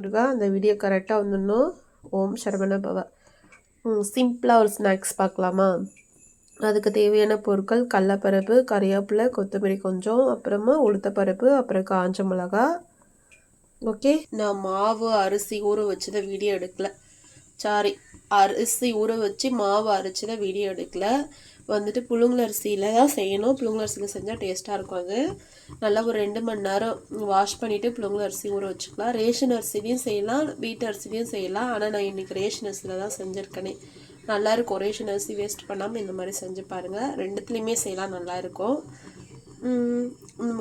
முருகா அந்த வீடியோ கரெக்டாக வந்துடணும். ஓம் சரவண பவ. சிம்பிளாக ஒரு ஸ்நாக்ஸ் பார்க்கலாமா? அதுக்கு தேவையான பொருட்கள் கடலப்பருப்பு கறிவேப்பிலை கொத்தமல்லி கொஞ்சம் அப்புறமா உளுத்தப்பருப்பு அப்புறம் காஞ்ச மிளகா. ஓகே நான் மாவு அரிசி ஊற வச்சதை வீடியோ எடுக்கல. சாரி அரிசி ஊற வச்சு மாவு அரைச்சதை வீடியோ எடுக்கல. வந்துட்டு புழுங்கல் அரிசியில் தான் செய்யணும். புழுங்கல் அரிசியில் செஞ்சால் டேஸ்ட்டாக இருக்கும் அது. நல்லா ஒரு ரெண்டு மணி நேரம் வாஷ் பண்ணிவிட்டு புழுங்கல் அரிசி ஊற வச்சுக்கலாம். ரேஷன் அரிசிலையும் செய்யலாம். வீட்டு அரிசிலையும் செய்யலாம். ஆனால் நான் இன்றைக்கி ரேஷன் அரிசியில் தான் செஞ்சுருக்கேனே. நல்லா இருக்கும். ரேஷன் அரிசி வேஸ்ட் பண்ணாமல் இந்த மாதிரி செஞ்சு பாருங்கள் ரெண்டுத்துலேயுமே செய்யலாம். நல்லாயிருக்கும்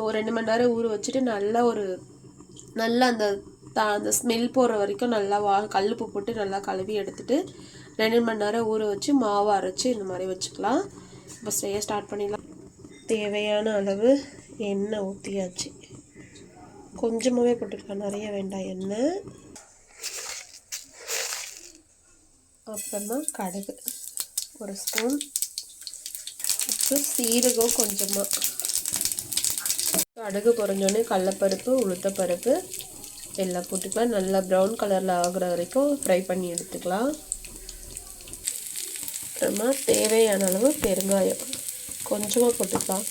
ஒரு ரெண்டு மணி நேரம் ஊற வச்சுட்டு நல்லா ஒரு நல்லா அந்த த அந்த ஸ்மெல் போகிற வரைக்கும் நல்லா வா கல்லுப்பு போட்டு நல்லா கழுவி எடுத்துகிட்டு ரெண்டு மணி நேரம் ஊற வச்சு மாவை அரைச்சி இந்த மாதிரி வச்சுக்கலாம். இப்போ செய்ய ஸ்டார்ட் பண்ணிடலாம். தேவையான அளவு எண்ணெய் ஊற்றியாச்சு கொஞ்சமாகவே போட்டுருக்கலாம் நிறைய வேண்டாம். எண்ணெய். அப்புறமா கடுகு. ஒரு ஸ்பூன் அப்புறம் சீரகம் கொஞ்சமாக கடுகு குறைஞ்சோடனே கடலப்பருப்பு உளுத்தப்பருப்பு. எல்லாம் போட்டுக்கலாம். நல்லா ப்ரௌன் கலரில் ஆகிற வரைக்கும் ஃப்ரை பண்ணி எடுத்துக்கலாம். அப்புறமா தேவையான அளவு பெருங்காயம். கொஞ்சமாக போட்டுக்கலாம்.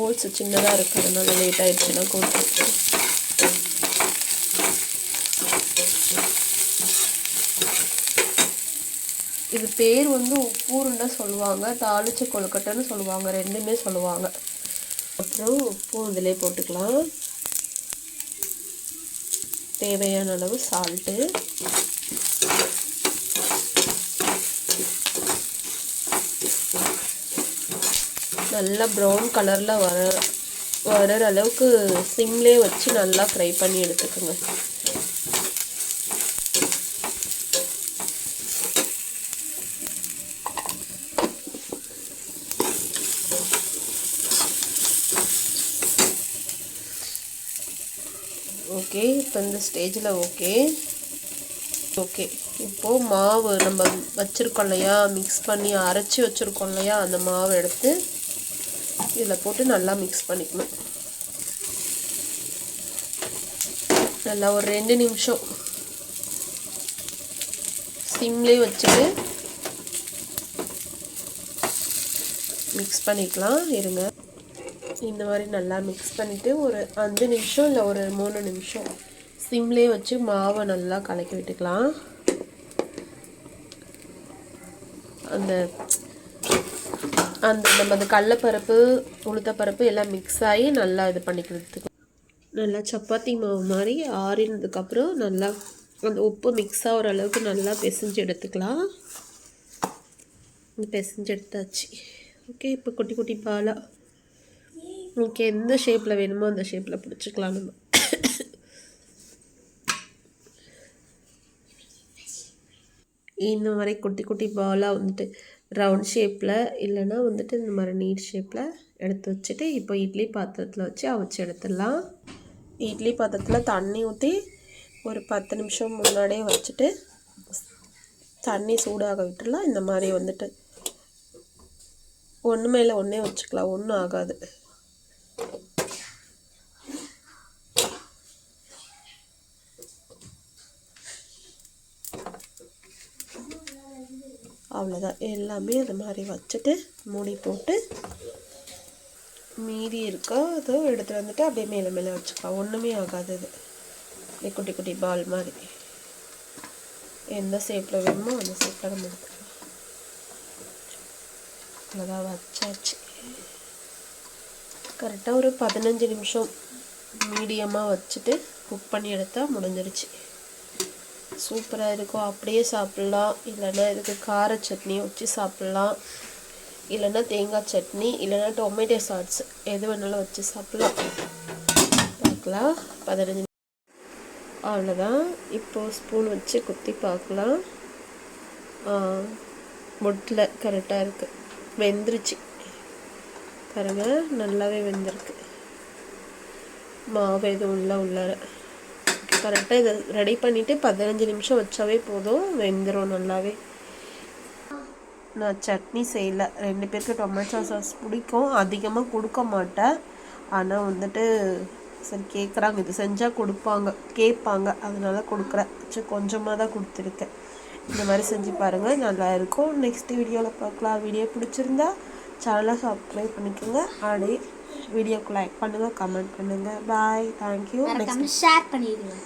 ஓல்ஸ் சின்னதாக இருக்கிறதுனால லேட் ஆகிடுச்சுன்னா கொடுத்துருக்கேன் இது பேர் வந்து உப்பூருன்னு சொல்லுவாங்க தாளிச்ச கொழுக்கட்டைன்னு சொல்லுவாங்க ரெண்டுமே சொல்லுவாங்க. அப்புறம் உப்பும் இதிலே போட்டுக்கலாம். தேவையான அளவு சால்ட்டு நல்லா ப்ரௌன் கலரில் வர வர்ற அளவுக்கு சிம்லே வச்சு நல்லா ஃப்ரை பண்ணி எடுத்துக்கோங்க. ஓகே இப்போ இந்த ஸ்டேஜில் ஓகே ஓகே இப்போது மாவு நம்ம வச்சுருக்கோம் இல்லையா? மிக்ஸ் பண்ணி அரைச்சி வச்சுருக்கோம் இல்லையா? அந்த மாவு எடுத்து இதில் போட்டு நல்லா மிக்ஸ் பண்ணிக்கணும். நல்லா ஒரு ரெண்டு நிமிஷம் சிம்லேயே வச்சுட்டு மிக்ஸ் பண்ணிக்கலாம். இருங்க. இந்த மாதிரி நல்லா மிக்ஸ் பண்ணிவிட்டு ஒரு அஞ்சு நிமிஷம் இல்லை ஒரு மூணு நிமிஷம் சிம்லேயே வச்சு மாவை நல்லா கலக்கி விட்டுக்கலாம். அந்த அந்த நம்ம அந்த கடலப்பருப்பு உளுத்தப்பருப்பு எல்லாம் மிக்ஸ் ஆகி நல்லா இது பண்ணிக்கிறதுக்கு. நல்லா சப்பாத்தி மாவு மாதிரி ஆறினதுக்கப்புறம் நல்லா அந்த உப்பு மிக்ஸ் ஆகிற அளவுக்கு நல்லா பிசைஞ்சு எடுத்துக்கலாம். பிசைஞ்சு எடுத்தாச்சு. ஓகே இப்போ குட்டி குட்டி பாலாக உங்களுக்கு எந்த ஷேப்பில் வேணுமோ அந்த ஷேப்பில் பிடிச்சிக்கலாம் நம்ம. இந்த மாதிரி குட்டி குட்டி பாலாக வந்துட்டு ரவுண்ட் ஷேப்பில் இல்லைன்னா வந்துட்டு இந்த மாதிரி நீட் ஷேப்பில் எடுத்து வச்சுட்டு இப்போ இட்லி பாத்திரத்தில் வச்சு அவிச்சு எடுத்துடலாம். இட்லி பாத்திரத்தில் தண்ணி ஊற்றி ஒரு பத்து நிமிஷம் முன்னாடியே வச்சுட்டு தண்ணி சூடாக விட்டுடலாம். இந்த மாதிரி வந்துட்டு ஒன்று மேலே ஒன்றே வச்சுக்கலாம். ஒன்றும் ஆகாது. அவ்வளோதான் எல்லாமே அது மாதிரி வச்சுட்டு மூடி போட்டு மீதி இருக்கோ அதோ எடுத்துகிட்டு வந்துட்டு அப்படியே மேலே மேலே வச்சுக்கலாம். ஒன்றுமே ஆகாது இது குட்டி குட்டி பால் மாதிரி. எந்த ஷேப்பில் வேணுமோ அந்த ஷேப்பில் நம்ம எடுத்துக்கலாம். அவ்வளோதான் வச்சாச்சு. கரெக்டாக ஒரு பதினஞ்சு நிமிஷம் மீடியமாக வச்சுட்டு குக் பண்ணி எடுத்தால் முடிஞ்சிருச்சு. சூப்பராக இருக்கும். அப்படியே சாப்பிட்லாம். இல்லைன்னா இதுக்கு கார சட்னி வச்சு சாப்பிட்லாம். இல்லைன்னா தேங்காய் சட்னி இல்லைன்னா டொமேட்டோ சாட்ஸ் எது வேணாலும் வச்சு சாப்பிட்லாம். பார்க்கலாம். பதினஞ்சு அவ்வளோதான் இப்போது ஸ்பூன் வச்சு குத்தி பார்க்கலாம். முட்டில் கரெக்டாக இருக்குது வெந்துருச்சு. பாருங்கள் நல்லாவே வெந்திருக்கு. மாவு எதுவும் இல்லை உள்ளார. கரெக்டாக இதை ரெடி பண்ணிவிட்டு பதினஞ்சு நிமிஷம் வச்சாவே போதும். வெந்துடும் நல்லாவே. நான் சட்னி செய்யல. ரெண்டு பேருக்கு டொமேட்டோ சாஸ் பிடிக்கும். அதிகமாக கொடுக்க மாட்டேன். ஆனால் வந்துட்டு சரி கேட்குறாங்க இது செஞ்சால் கொடுப்பாங்க. கேட்பாங்க. அதனால கொடுக்குறேன். சரி கொஞ்சமாக தான் கொடுத்துருக்கேன். இந்த மாதிரி செஞ்சு பாருங்கள் நல்லா இருக்கும். நெக்ஸ்ட் வீடியோவில் பார்க்கலாம். வீடியோ பிடிச்சிருந்தா சேனலை சப்ஸ்கிரைப் பண்ணிக்கோங்க. அப்படியே வீடியோக்கு லைக் பண்ணுங்கள் கமெண்ட் பண்ணுங்கள் பாய் தேங்க்யூ ஷேர் பண்ணிடுங்க.